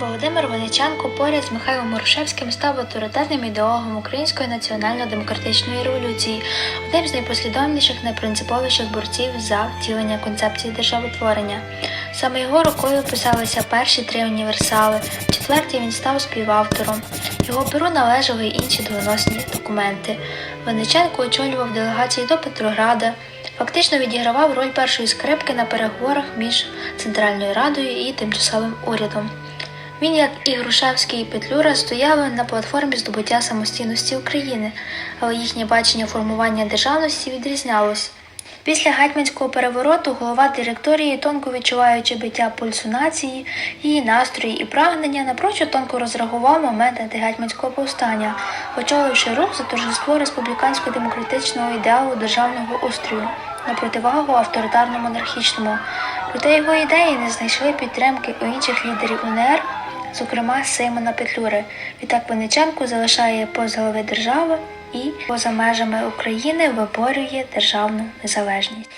Володимир Величенко поряд з Михайлом Морошевським став авторитетним ідеологом української національно-демократичної революції, одним з найпослідовніших, найпринциповіших борців за втілення концепції державотворення. Саме його рукою писалися перші три універсали, в четвертій він став співавтором. Його перу належали й інші доленосні документи. Вениченко очолював делегації до Петрограда, фактично відігравав роль першої скрипки на переговорах між Центральною Радою і тимчасовим урядом. Він, як і Грушевський і Петлюра, стояли на платформі здобуття самостійності України, але їхнє бачення формування державності відрізнялось. Після гетьманського перевороту голова директорії, тонко відчуваючи биття пульсу нації, її настрої і прагнення, напрочуд тонко розрахував момент антигетьманського повстання, очоливши рух за торжество республікансько-демократичного ідеалу державного устрою на противагу авторитарно-монархічному. Проте його ідеї не знайшли підтримки у інших лідерів УНР, зокрема Симона Петлюри. Відтак Винниченко залишає пост голови держави і поза межами України виборює державну незалежність.